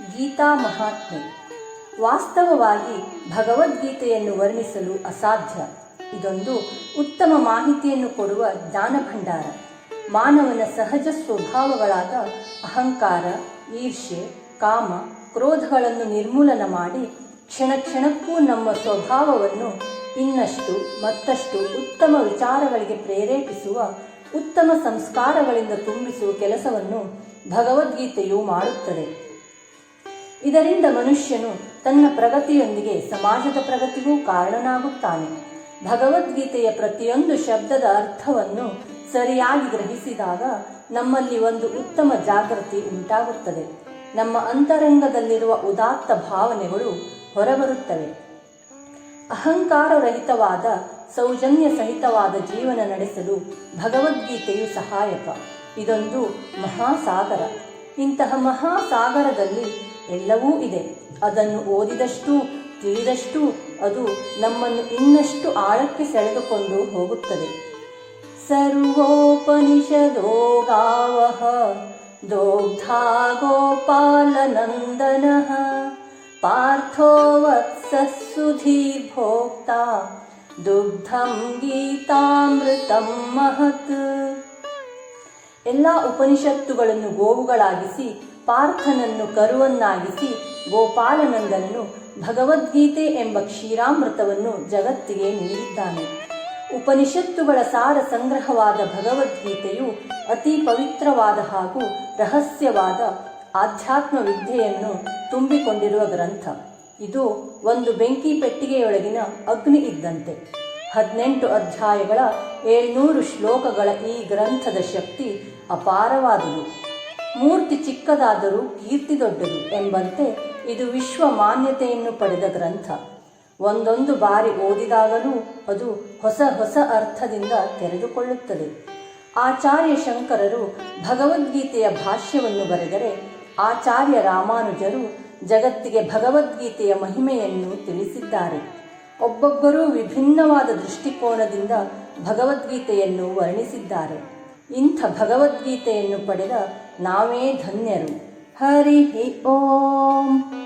ಗೀತಾ ಮಹಾತ್ಮೆ. ವಾಸ್ತವವಾಗಿ ಭಗವದ್ಗೀತೆಯನ್ನು ವರ್ಣಿಸಲು ಅಸಾಧ್ಯ. ಇದೊಂದು ಉತ್ತಮ ಮಾಹಿತಿಯನ್ನು ಕೊಡುವ ಜ್ಞಾನ ಭಂಡಾರ ಮಾನವನ ಸಹಜ ಸ್ವಭಾವಗಳಾದ ಅಹಂಕಾರ ಈರ್ಷೆ ಕಾಮ, ಕ್ರೋಧಗಳನ್ನು ನಿರ್ಮೂಲನ ಮಾಡಿ ಕ್ಷಣ ಕ್ಷಣಕ್ಕೂ ನಮ್ಮ ಸ್ವಭಾವವನ್ನು ಇನ್ನಷ್ಟು ಮತ್ತಷ್ಟು ಉತ್ತಮ ವಿಚಾರಗಳಿಗೆ ಪ್ರೇರೇಪಿಸುವ, ಉತ್ತಮ ಸಂಸ್ಕಾರಗಳಿಂದ ತುಂಬಿಸುವ ಕೆಲಸವನ್ನು ಭಗವದ್ಗೀತೆಯು ಮಾಡುತ್ತದೆ. ಇದರಿಂದ ಮನುಷ್ಯನು ತನ್ನ ಪ್ರಗತಿಯೊಂದಿಗೆ ಸಮಾಜದ ಪ್ರಗತಿಗೂ ಕಾರಣನಾಗುತ್ತಾನೆ. ಭಗವದ್ಗೀತೆಯ ಪ್ರತಿಯೊಂದು ಶಬ್ದದ ಅರ್ಥವನ್ನು ಸರಿಯಾಗಿ ಗ್ರಹಿಸಿದಾಗ ನಮ್ಮಲ್ಲಿ ಒಂದು ಉತ್ತಮ ಜಾಗೃತಿ ಉಂಟಾಗುತ್ತದೆ. ನಮ್ಮ ಅಂತರಂಗದಲ್ಲಿರುವ ಉದಾತ್ತ ಭಾವನೆಗಳು ಹೊರಬರುತ್ತವೆ. ಅಹಂಕಾರರಹಿತವಾದ ಸೌಜನ್ಯ ಸಹಿತವಾದ ಜೀವನ ನಡೆಸಲು ಭಗವದ್ಗೀತೆಯು ಸಹಾಯಕ. ಇದೊಂದು ಮಹಾಸಾಗರ. ಇಂತಹ ಮಹಾಸಾಗರದಲ್ಲಿ ಎಲ್ಲವೂ ಇದೆ. ಅದನ್ನು ಓದಿದಷ್ಟು, ತಿಳಿದಷ್ಟು ಅದು ನಮ್ಮನ್ನು ಇನ್ನಷ್ಟು ಆಳಕ್ಕೆ ಸೆಳೆದುಕೊಂಡು ಹೋಗುತ್ತದೆ. ಸರ್ವೋಪನಿಷದೋ ಗಾವಃ ದೋಗ್ಧಾ ಗೋಪಾಲನಂದನಃ ಪಾರ್ಥೋ ಪಾರ್ಥೋವತ್ಸುಧೀ ಸುಧೀರ್ಭೋಕ್ತಾ ದುಗ್ಧಂ ಗೀತಾಮೃತಂ ಮಹತ್. ಎಲ್ಲ ಉಪನಿಷತ್ತುಗಳನ್ನು ಗೋವುಗಳಾಗಿಸಿ ಪಾರ್ಥನನ್ನು ಕರುವನ್ನಾಗಿಸಿ ಗೋಪಾಲನಂದನನು ಭಗವದ್ಗೀತೆ ಎಂಬ ಕ್ಷೀರಾಮೃತವನ್ನು ಜಗತ್ತಿಗೆ ನೀಡಿದ್ದಾನೆ. ಉಪನಿಷತ್ತುಗಳ ಸಾರ ಸಂಗ್ರಹವಾದ ಭಗವದ್ಗೀತೆಯು ಅತಿ ಪವಿತ್ರವಾದ ಹಾಗೂ ರಹಸ್ಯವಾದ ಆಧ್ಯಾತ್ಮ ವಿದ್ಯೆಯನ್ನು ತುಂಬಿಕೊಂಡಿರುವ ಗ್ರಂಥ. ಇದು ಒಂದು ಬೆಂಕಿ ಪೆಟ್ಟಿಗೆಯೊಳಗಿನ ಅಗ್ನಿ ಇದ್ದಂತೆ. ಹದಿನೆಂಟು ಅಧ್ಯಾಯಗಳ ಏಳ್ನೂರು ಶ್ಲೋಕಗಳ ಈ ಗ್ರಂಥದ ಶಕ್ತಿ ಅಪಾರವಾದುದು. ಮೂರ್ತಿ ಚಿಕ್ಕದಾದರೂ ಕೀರ್ತಿ ದೊಡ್ಡದು ಎಂಬಂತೆ ಇದು ವಿಶ್ವ ಮಾನ್ಯತೆಯನ್ನು ಪಡೆದ ಗ್ರಂಥ. ಒಂದೊಂದು ಬಾರಿ ಓದಿದಾಗಲೂ ಅದು ಹೊಸ ಹೊಸ ಅರ್ಥದಿಂದ ತೆರೆದುಕೊಳ್ಳುತ್ತದೆ. ಆಚಾರ್ಯ ಶಂಕರರು ಭಗವದ್ಗೀತೆಯ ಭಾಷ್ಯವನ್ನು ಬರೆದರೆ ಆಚಾರ್ಯ ರಾಮಾನುಜರು ಜಗತ್ತಿಗೆ ಭಗವದ್ಗೀತೆಯ ಮಹಿಮೆಯನ್ನು ತಿಳಿಸಿದ್ದಾರೆ. ಒಬ್ಬೊಬ್ಬರೂ ವಿಭಿನ್ನವಾದ ದೃಷ್ಟಿಕೋನದಿಂದ ಭಗವದ್ಗೀತೆಯನ್ನು ವರ್ಣಿಸಿದ್ದಾರೆ. ಇಂಥ ಭಗವದ್ಗೀತೆಯನ್ನು ಪಡೆದ ನಾವೇ ಧನ್ಯರು. ಹರಿ ಓಂ.